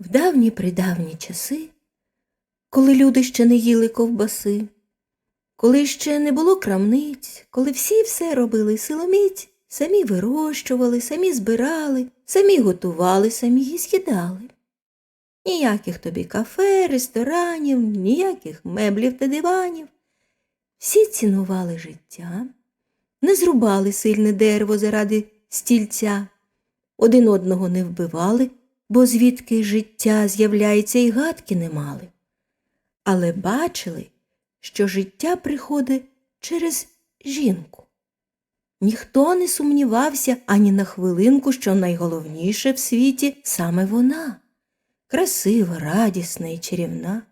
В давні придавні часи, коли люди ще не їли ковбаси, коли ще не було крамниць, коли всі все робили силоміць, самі вирощували, самі збирали, самі готували, самі і з'їдали. Ніяких тобі кафе, ресторанів, ніяких меблів та диванів. Всі цінували життя, не зрубали сильне дерево заради стільця, один одного не вбивали, бо звідки життя з'являється і гадки не мали. Але бачили, що життя приходить через жінку. Ніхто не сумнівався ані на хвилинку, що найголовніше в світі саме вона красива, радісна і чарівна.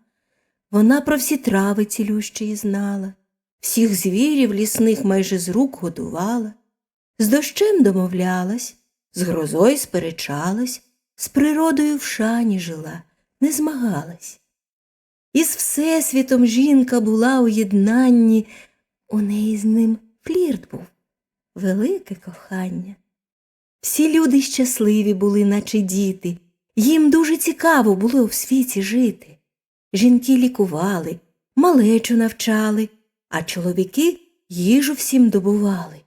Вона про всі трави цілющі знала, всіх звірів лісних майже з рук годувала, з дощем домовлялась, з грозою сперечалась, з природою в шані жила, не змагалась. Із Всесвітом жінка була у єднанні, у неї з ним флірт був, велике кохання. Всі люди щасливі були, наче діти, їм дуже цікаво було в світі жити. Жінки лікували, малечу навчали, а чоловіки їжу всім добували.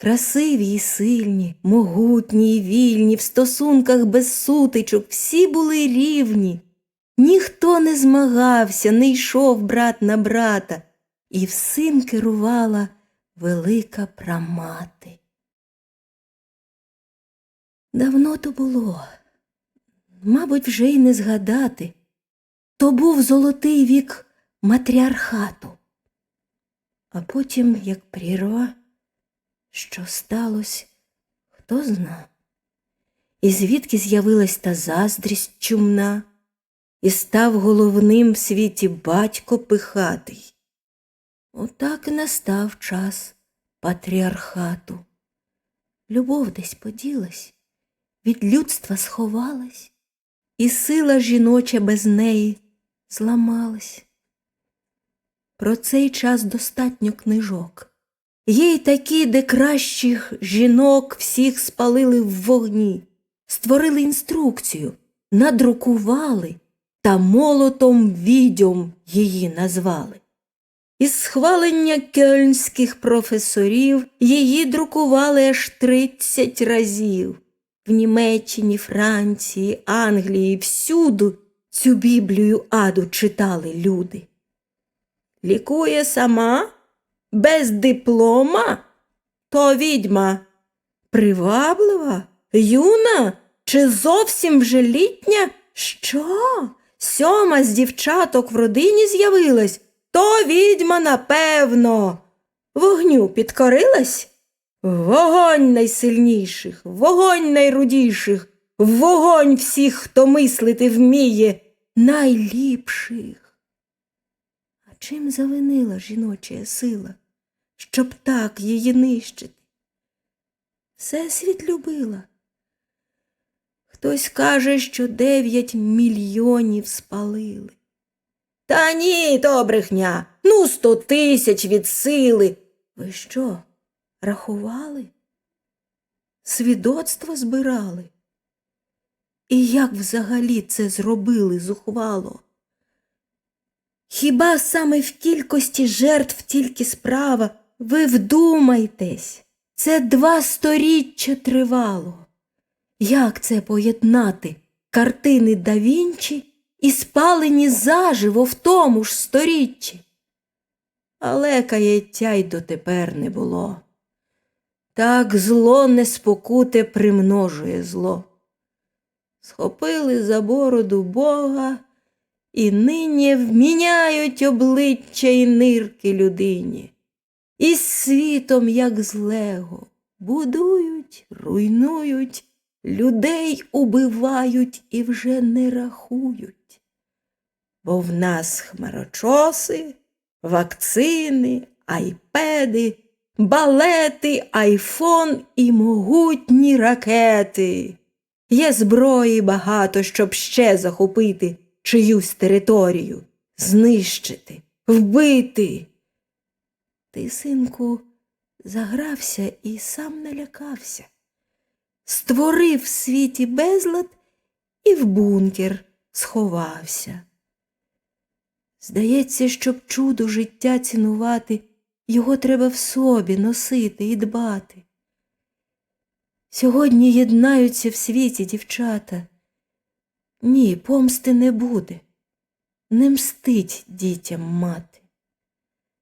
Красиві і сильні, могутні і вільні, в стосунках без сутичок, всі були рівні. Ніхто не змагався, не йшов брат на брата, і всім керувала велика прамати. Давно то було, мабуть, вже й не згадати. То був золотий вік матріархату. А потім, як прірва, що сталося, хто зна. І звідки з'явилась та заздрість чумна, і став головним в світі батько пихатий. Отак і настав час патріархату. Любов десь поділась, від людства сховалась, і сила жіноча без неї зламалась. Про цей час достатньо книжок. Є й такі, де кращих жінок всіх спалили в вогні, створили інструкцію, надрукували та молотом відьом її назвали. Із схвалення кельнських професорів її друкували аж тридцять разів. В Німеччині, Франції, Англії всюду цю Біблію аду читали люди. Лікує сама, без диплома, то відьма, приваблива, юна чи зовсім вже літня? Що? Сьома з дівчаток в родині з'явилась, то відьма, напевно. Вогню підкорилась? Вогонь найсильніших, вогонь найрудіших, вогонь всіх, хто мислити вміє, найліпших. Чим завинила жіноча сила, щоб так її нищити? Всесвіт любила. Хтось каже, що дев'ять мільйонів спалили. Та ні, то брехня. Ну, сто тисяч від сили. Ви що, рахували? Свідоцтво збирали? І як взагалі це зробили зухвало? Хіба саме в кількості жертв тільки справа? Ви вдумайтесь, це два сторіччя тривало. Як це поєднати картини да Вінчі і спалені заживо в тому ж сторіччі? Але каяття й дотепер не було. Так зло неспокуте примножує зло. Схопили за бороду Бога і нині вміняють обличчя і нирки людині. І світом, як злего, будують, руйнують, людей убивають і вже не рахують. Бо в нас хмарочоси, вакцини, айпеди, балети, айфон і могутні ракети. Є зброї багато, щоб ще захопити чиюсь територію, знищити, вбити. Ти, синку, загрався і сам налякався. Створив в світі безлад і в бункер сховався. Здається, щоб чудо життя цінувати, його треба в собі носити і дбати. Сьогодні єднаються в світі дівчата. Ні, помсти не буде, не мстить дітям мати.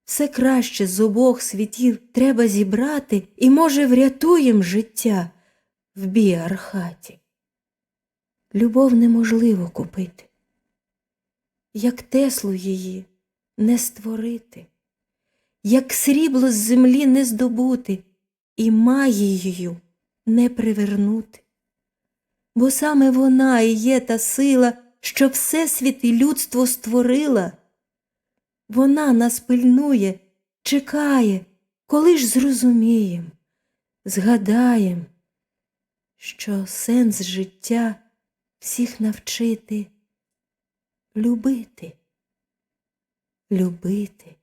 Все краще з обох світів треба зібрати і, може, врятуєм життя в біархаті. Любов неможливо купити, як Теслу її не створити, як срібло з землі не здобути і магією не привернути. Бо саме вона і є та сила, що Всесвіт і людство створила. Вона нас пильнує, чекає, коли ж зрозумієм, згадаєм, що сенс життя всіх навчити любити, любити,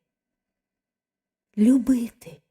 любити.